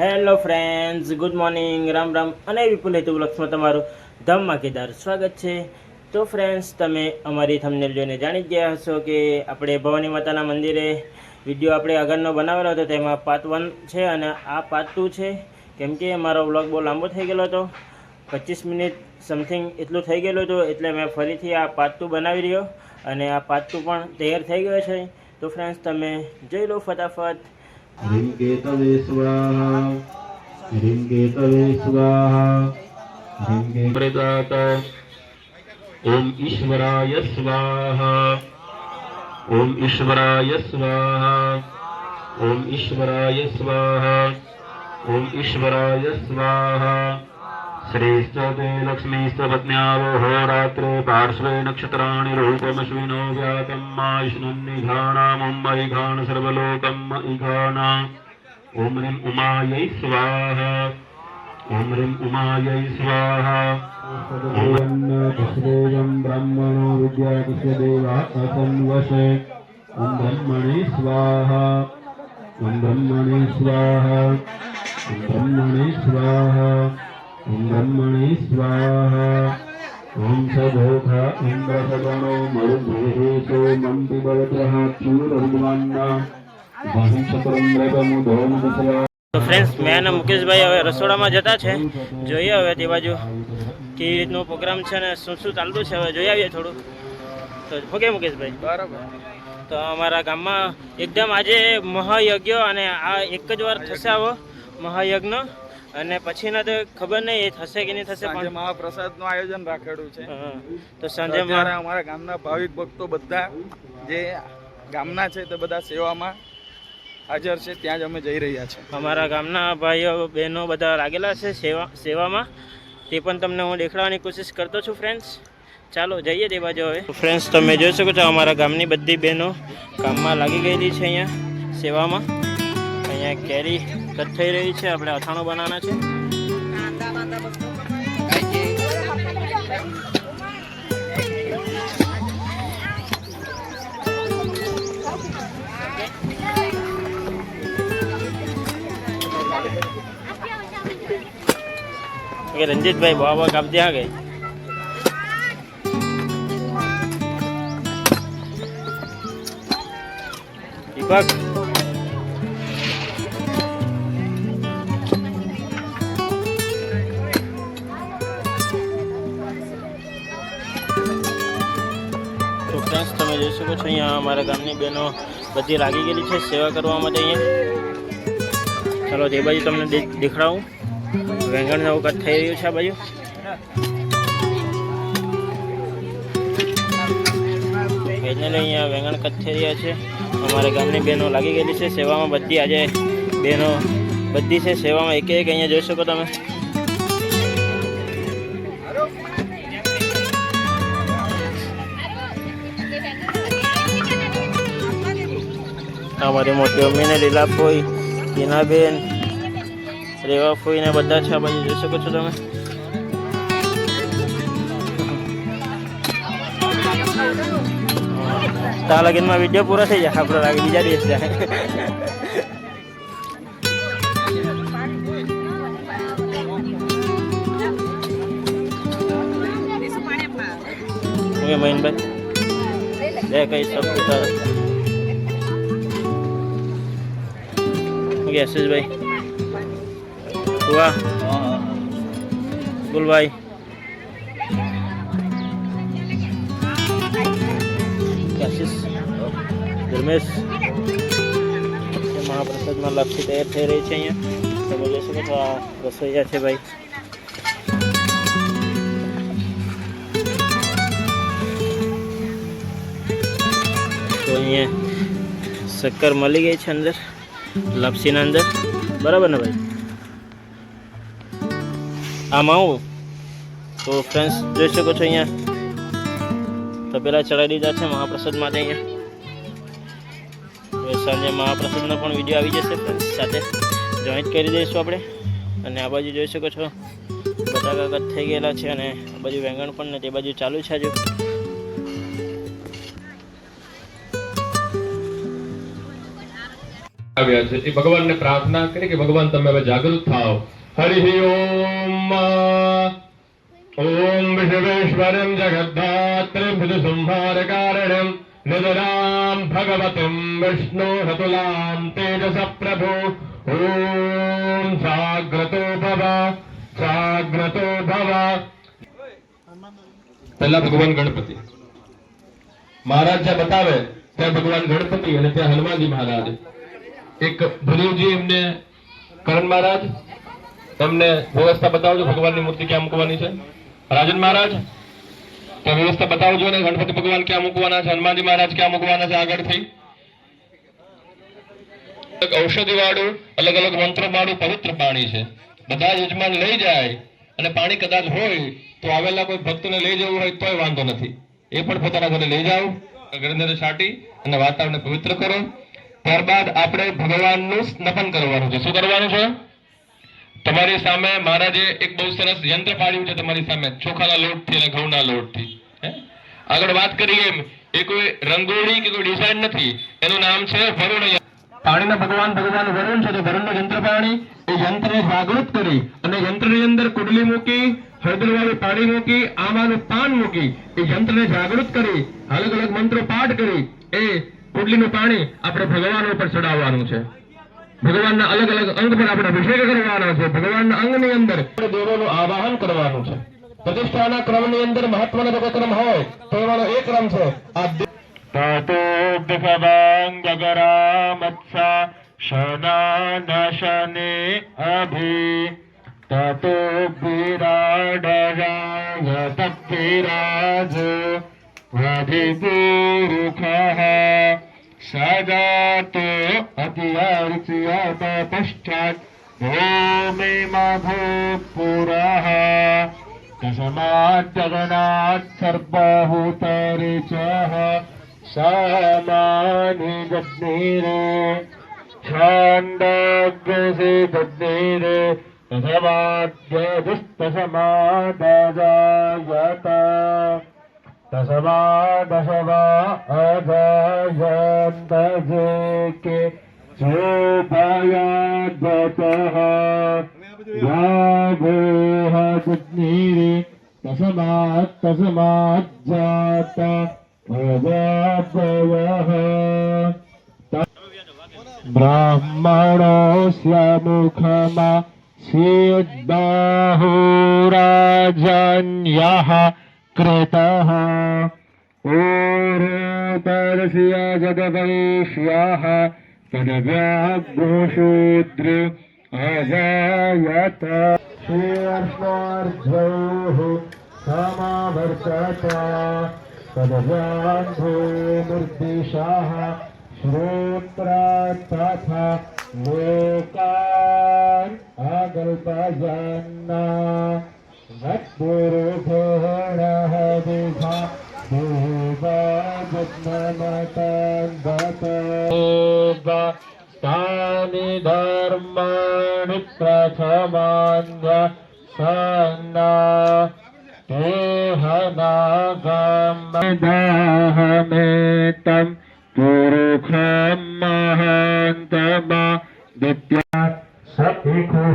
Hello friends good morning Ram Ram અને વિપુલ હેતુ બ્લોક્સમાં તમારું ધમાકેદાર સ્વાગત છે. તો ફ્રેન્ડ્સ તમે અમારી થંબનેલ જોઈને જાણી ગયા હશો કે આપણે ભવાની માતાના મંદિરે વીડિયો આપણે આગળનો બનાવેલો હતો, તેમાં પાર્ટ વન છે અને આ પાર્ટ ટુ છે. કેમ કે મારો વ્લોગ બહુ લાંબો થઈ ગયેલો હતો. પચીસ મિનિટ સમથિંગ એટલું થઈ ગયેલું હતું, એટલે મેં ફરીથી આ પાર્ટ ટુ બનાવી રહ્યો અને આ પાર્ટ ટુ પણ તૈયાર થઈ ગયો છે. તો ફ્રેન્ડ્સ તમે જોઈ લો ફટાફટ. હ્રીં કેતવે સ્વાહા હ્રીં કેતવે સ્વાહા હ્રીં કે પ્રદાત ઓમ ઈશ્વરાય સ્વાહા ઓમ ઈશ્વરાય સ્વાહા ઓમ ઈશ્વરાય સ્વાહા ઓમ ઈશ્વરાય श्रीस्तते लक्ष्मीस्तपत्न्यावहोरात्रे पार्श्वे नक्षत्राणि रूपमश्विनो व्यातम् मायुष्णन्निघाणामुम्बयि घाण सर्वलोकम् इघाणा ॐ ह्रीं उमायै स्वाहा ॐ ह्रीं उमायै स्वाहा ब्रह्मणो विद्या कृष्णदेवः असन्वसे ॐ ब्रह्मणे स्वाहा ॐ ब्रह्मणे स्वाहा ॐ ब्रह्मणे स्वाहा ब्रह्मणे स्वाहा ॐ सघोघा इन्द्रसगणो मरुभूः सोमं पिबलग्रहाच्युरविद्वान्ना महिषकरन्द्रकमुदोमुदसवा તો ફ્રેન્ડ્સ મેં અને મુકેશભાઈ હવે રસોડામાં જતા છે જોઈએ હવે તે બાજુ કેવી રીતનો પ્રોગ્રામ છે અને શું શું ચાલતું છે હવે જોઈ આવીએ થોડું તો ઓકે મુકેશભાઈ બરાબર તો અમારા ગામમાં એકદમ આજે મહાયજ્ઞ અને આ એક જ વાર થશે આવો મહાયજ્ઞ અને પછીના તો ખબર નહીં એ થશે કે નહીં થશે પણ મહાપ્રસાદનું આયોજન રાખેલું છે. તો સાંજે મારા અમારા ગામના ભાવિક ભક્તો બધા જે ગામના છે તે બધા સેવામાં હાજર છે ત્યાં જ અમે જઈ રહ્યા છે અમારા ગામના ભાઈઓ બહેનો બધા લાગેલા છે સેવા સેવામાં. તે પણ તમને હું દેખાડવાની કોશિશ કરતો છું ફ્રેન્ડ્સ ચાલો જઈએ તે બાજુ હવે ફ્રેન્ડ્સ તમે જોઈ શકો છો અમારા ગામની બધી બહેનો કામમાં લાગી ગયેલી છે અહીંયા સેવામાં. અહીંયા કેરી કટ થઈ રહી છે. આપણે અથાણું બનાવવાના છે. રંજીતભાઈ બહુ બહુ કાપતી આ ગઈ. દીપક ફ્રેન્ડ્સ તમે જોઈ શકો છો, અહીંયા અમારા ગામની બહેનો બધી લાગી ગયેલી છે સેવા કરવા માટે અહીંયા. ચાલો તે બાજુ તમને દેખાડું. વેંગણ નવું કટ થઈ રહ્યું છે આ બાજુ? ફાઇનલી અહીંયા વેંગણ કટ થઈ રહ્યા છે. અમારા ગામની બહેનો લાગી ગયેલી છે સેવામાં. બધી આજે બહેનો બધી છે સેવામાં. એક એક અહીંયા જોઈ શકો તમે. અમારી મોટી મમ્મીને લીલા ફોઈ ટીનાબેન રેવા ફોઈને બધા છે આ બાજુ જોઈ શકો છો તમે. તા લગીનમાં વીડિયો પૂરો થઈ જાય. આપણો લાગે બીજા દિવસ જાય. મહિનભાઈ લે કઈ સબ તારે? ઓકે આશીષભાઈ વાહ ગુલભાઈ આશીષ ધર્મેશ મહાપ્રસાદમાં લાપસી તૈયાર થઈ રહી છે અહીંયા તમે જોઈ શકો છો આ રસોઈયા છે ભાઈ તો અહીંયા શક્કર મળી ગઈ છે અંદર લાપસીના અંદર. બરાબર ને ભાઈ? આમાં આવું? તો ફ્રેન્ડ્સ જોઈ શકો છો અહીંયા. તપેલા ચડાવી દીધા છે મહાપ્રસાદ માટે અહીંયા. સાંજે મહાપ્રસાદનો પણ વીડિયો આવી જશે ફ્રેન્ડ્સ સાથે. જોઈન્ટ કરી દઈશું આપણે. અને આ બાજુ જોઈ શકો છો. બટાકા કટ થઈ ગયેલા છે અને આ બાજુ વેંગણ પણ તે બાજુ ચાલુ છે હજુ આવ્યા છે. એ ભગવાનને પ્રાર્થના કરી કે ભગવાન તમે હવે જાગૃત થાઓ. હરિ ઓમ ઓમ વિશ્વેશ્વરમ કારણમ નિદરામ ભગવતીમ વિષ્ણુ હતુલામ તેજસ પ્રભુ ઓમ જાગ્રતો ભવ જાગ્રતો ભવ. પહેલા ભગવાન ગણપતિ. મહારાજ જ્યાં બતાવે, ત્યાં ભગવાન ગણપતિ અને ત્યાં હનુમાનજી મહારાજ. એક ભુદેવજી એમને કરણ મહારાજ, તમને વ્યવસ્થા બતાવજો, ભગવાનની મૂર્તિ ક્યાં મૂકવાની છે? રાજન મહારાજ, ત્યાં વ્યવસ્થા બતાવજો ને, ગણપતિ ભગવાન ક્યાં મૂકવાના છે, હનુમાનજી મહારાજ ક્યાં મૂકવાના છે આગળથી? ઔષધિ વાળું અલગ અલગ મંત્રો વાળું પવિત્ર પાણી છે. બધા યજમાન લઈ જાય અને પાણી કદાચ હોય તો આવેલા કોઈ ભક્તને લઈ જવું હોય તોય વાંધો નથી. એ પણ પોતાના ઘરે લઈ જાઓ ગ્રંથને છાંટી અને વાતાવરણને પવિત્ર કરો. ત્યારબાદ આપણે ભગવાનનું સ્નપન કરવાનું છે શું કરવાનું છે તમારી સામે મહારાજે એક બહુ સરસ યંત્ર પાડ્યું છે તમારી સામે, ચોખાના લોટથી અને ઘઉંના લોટથી? આગળ વાત કરીએ એમ, એ કોઈ રંગોળી કે કોઈ ડિઝાઇન નથી, એનું નામ છે વરુણ. પાણીના ભગવાન ભગવાન વરુણ છે તો વરુણનું યંત્ર પાણી એ યંત્રને જાગૃત કરી અને યંત્રની અંદર કુડલી મૂકી, હળદરવાળું પાણી મૂકી આમાનું પાન મૂકી, એ યંત્રને જાગૃત કરી, અલગ અલગ મંત્રો પાઠ કરી, એ કુડલીનું પાણી આપણે ભગવાન ઉપર ચડાવવાનું છે. ભગવાનના અલગ અલગ અંગ પર આપણે અભિષેક કરવાનો છે. ભગવાનના અંગની અંદર દેવોનું આવાહન કરવાનું છે. પ્રતિષ્ઠાના ક્રમની અંદર મહત્વનો જો ક્રમ હોય, તો એવાનો એ ક્રમ છે. આ શનાનશને અભિ. તતો વિરાડરાય તદ્વિરાજ અધિપુરુખः સજાતો અતિયાર્ચ્યત પશ્ચાત ભૂમિ મધુપુરઃ કસમાજગનાથ સર્વહૂતરિચઃ સામાનિ જગ્નિરે છાંદગ્રસે જગ્નિરે તસમાદ્યદુસ્તસમાદજાયત તસમાદશવા दशमा दशमा अधयन्तके चोपयाद्वतः व्यामोह सुज्ञीरि तस्मात् तस्मात् जाता भवापवः ब्राह्मणोऽस्य मुखमा सिद्बाहुराजन्यः कृतः ओरोतर्ष्य जगवैष्यः तदव्याघ्रोशूद्र अजायत श्रीर्ष्णार्जोः समावर्तत तदव्याघ्रो निर्दिशः श्रोत्रा तथा लोकान् अगल्पजन्ना मत्पुरुषेणः विभा देवजन्मतान् तानि धर्माणि प्रथमान्य सन्ना तेहनागमदाहमेतं पुरुषं महान्तमा दित्या सखो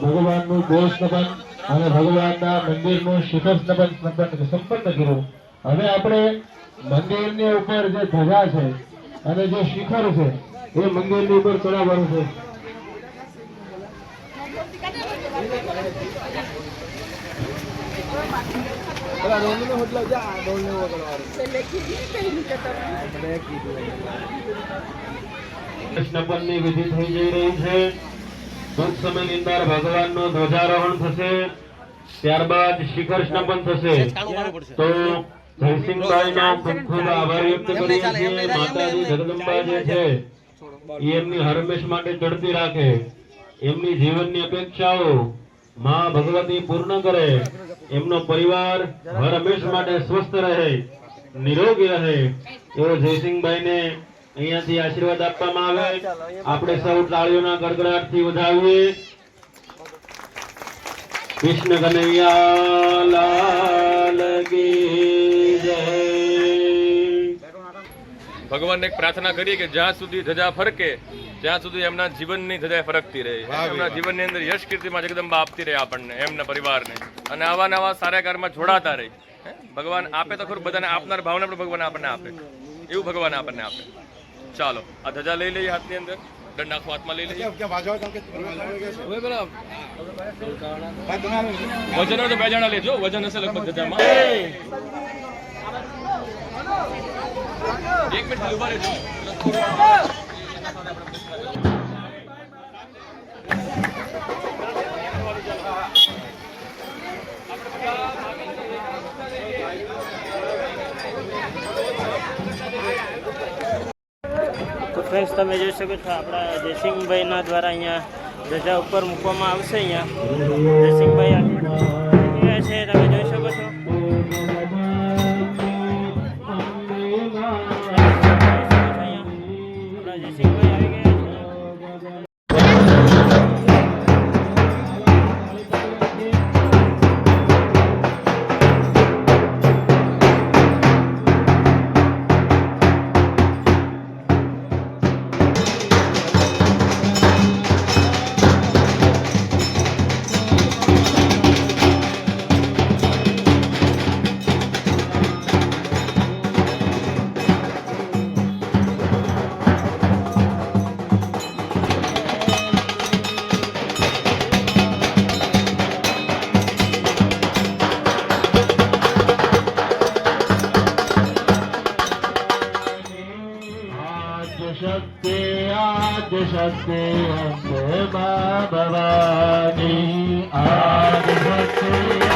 ભગવાનનું ગોળ સ્નપન અને ભગવાનના મંદિરનું શિખર સ્નપન સંપન્ન કર્યું. હવે આપણે મંદિરની ઉપર જે ધજા છે અને જે શિખર છે એ મંદિરની ઉપર ચડાવવાનું છે. સ્નપનની વિધિ થઈ જઈ રહી છે. ટૂંક સમયની અંદર ભગવાનનું ધ્વજારોહણ થશે. ત્યારબાદ શિખર સ્નપન થશે. તો જયસિંહભાઈનો ખૂબ ખૂબ આભાર વ્યક્ત કરીએ છીએ. માતાજી જગદંબા જે છે એ એમની હરમેશ માટે ચડતી રાખે. એમની જીવનની અપેક્ષાઓ માં ભગવતી પૂર્ણ કરે. એમનો પરિવાર હર હંમેશ માટે સ્વસ્થ રહે નિરોગી રહે. એવો જયસિંહભાઈ ને અહીંયાથી આશીર્વાદ આપવામાં આવે. આપણે સૌ તાળીઓના ગડગડાટથી વધાવીએ. કૃષ્ણ કનૈયા લાલ કી ભગવાનને એક પ્રાર્થના કરીએ કે જ્યાં સુધી ધજા ફરકે ત્યાં સુધી એમના જીવનની ધજા ફરકતી રહે. એમના જીવનની અંદર યશ કીર્તિમાં જગદંબા આપતી રહે આપણને એમના પરિવારને. અને આવા નવા સારા કાર્યમાં જોડાતા રહે. ભગવાન આપે તો ખરું બધાને આપનાર ભાવના પણ ભગવાન આપણને આપે. એવું ભગવાન આપણને આપે. ચાલો આ ધજા લઈ લઈએ હાથની અંદર. દંડ આખો હાથમાં લઈ લઈએ. વજન તો બે જણા લેજો. વજન હશે લગભગ ધજામાં. એક મિનિટ ખાલી ઊભા રહેજો તો ફ્રેન્ડ્સ તમે જોઈ શકો છો, આપણા જયસિંહભાઈના દ્વારા અહીંયા ધજા ઉપર મૂકવામાં આવશે અહીંયા. જયસિંહભાઈ शक्ते अस्य पापी आदिशक्ति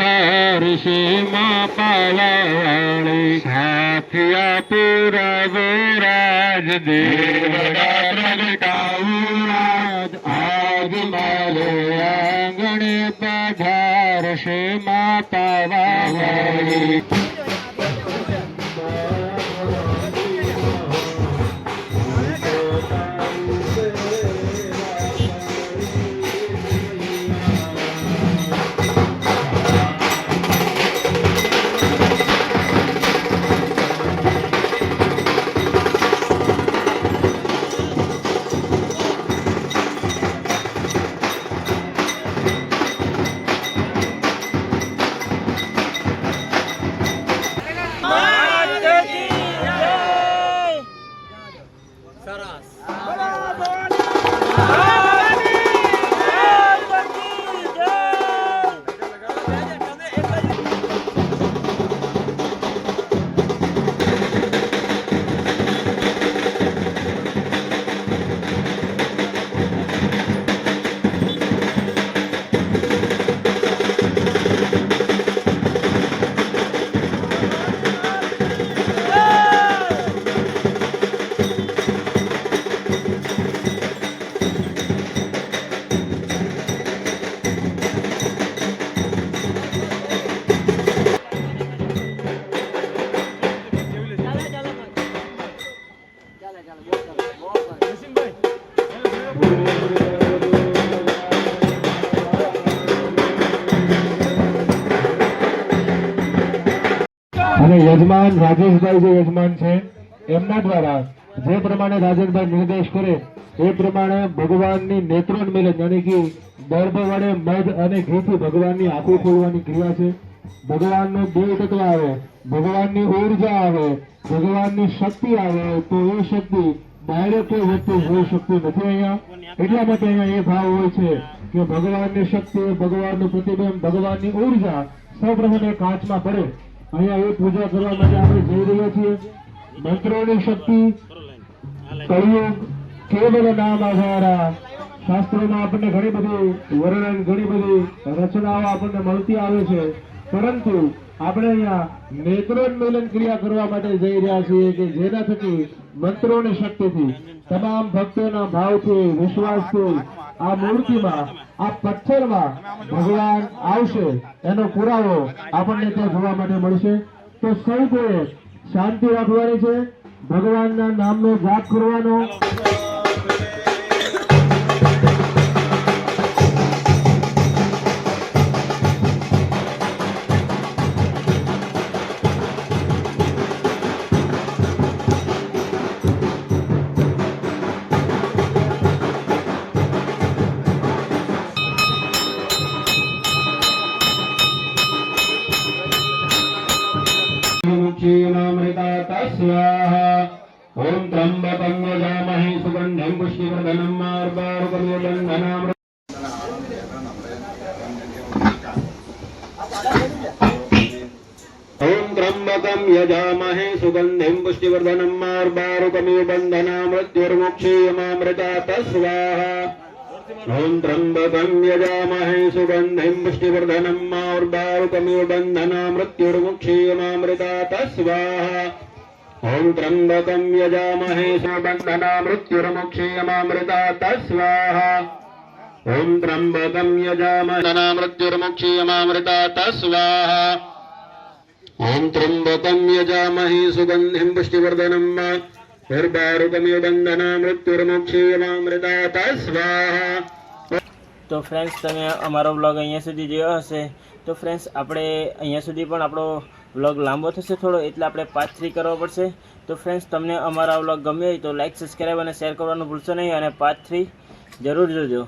दारशी मापालावाणी साथिया पुरावे राज देवडा प्रगटाऊराज आज माले अंगणे पधारशी मापावाणी અને યજમાન રાજેશભાઈ જે યજમાન છે, એમના દ્વારા જે પ્રમાણે રાજેશભાઈ નિર્દેશ કરે, એ પ્રમાણે ભગવાનની નેત્રોન્મેલન જાણે કે દર્ભ વડે મધ અને ઘીથી ભગવાનની આંખો ખોલવાની ક્રિયા છે. ભગવાનનો દેવ તત્વ આવે? ભગવાનની ઊર્જા આવે. ભગવાનની શક્તિ આવે. તો એ શક્તિ ડાયરેક્ટ વ્યક્તિ હોઈ શકતી નથી અહીંયા. એટલા માટે અહીંયા એ ભાવ હોય છે કે ભગવાનની શક્તિ, ભગવાનનું પ્રતિબિંબ, ભગવાનની ઊર્જા સૌપ્રથમ એ કાચમાં પડે. અહીંયા એ પૂજા કરવા માટે આપણે જઈ રહ્યા છીએ. મંત્રોની શક્તિ, કળિયુગ, કેવલ નામ આધારા. શાસ્ત્રોમાં આપણને ઘણી બધી વર્ણન, ઘણી બધી રચનાઓ આપણને મળતી આવે છે. પરંતુ આપણે અહીંયા નેત્રોન્મેલન ક્રિયા કરવા માટે જઈ રહ્યા છીએ કે જેના થકી મંત્રોની શક્તિથી, તમામ ભક્તોના ભાવથી, વિશ્વાસથી, આ મૂર્તિમાં, આ પથ્થરમાં ભગવાન આવશે, એનો પુરાવો આપણને ત્યાં જોવા માટે મળશે. તો સૌ કોઈએ શાંતિ રાખવાની છે. ભગવાનના નામનો જાપ કરવાનો. क्षीणामृता तस्वाहा ॐ त्र्यम्बकं यजामहे सुगन्धिं पुष्टिवर्धनं मार्गारुकमिबन्धनामृ ॐ त्र्यम्बकं यजामहे ॐ त्र्यम्बकं यजामहे सुगन्धिं पुष्टिवर्धनं मार्गारुकमिव बन्धनामृत्युर्मुक्षीयमामृता स्वाहा ॐ त्र्यम्बकं यजामहे सुबन्धनामृत्युर्मुक्षीयमामृता स्वाहा ॐ त्र्यम्बकं यजामृत्युर्मुक्षीयमामृता स्वाहा ॐ त्र्यम्बकं यजामहे सुगन्धिं पुष्टिवर्धनं તો ફ્રેન્ડ્સ તમે અમારો બ્લોગ અહીંયા સુધી જોયો હશે. તો ફ્રેન્ડ્સ આપણે અહીંયા સુધી પણ આપણો બ્લોગ લાંબો થશે થોડો, એટલે આપણે પાર્ટ થ્રી કરવો પડશે. તો ફ્રેન્ડ્સ તમને અમારો બ્લોગ ગમ્યો હોય તો લાઇક સબસ્ક્રાઈબ અને શેર કરવાનું ભૂલશો નહીં, અને પાર્ટ થ્રી જરૂર જોજો.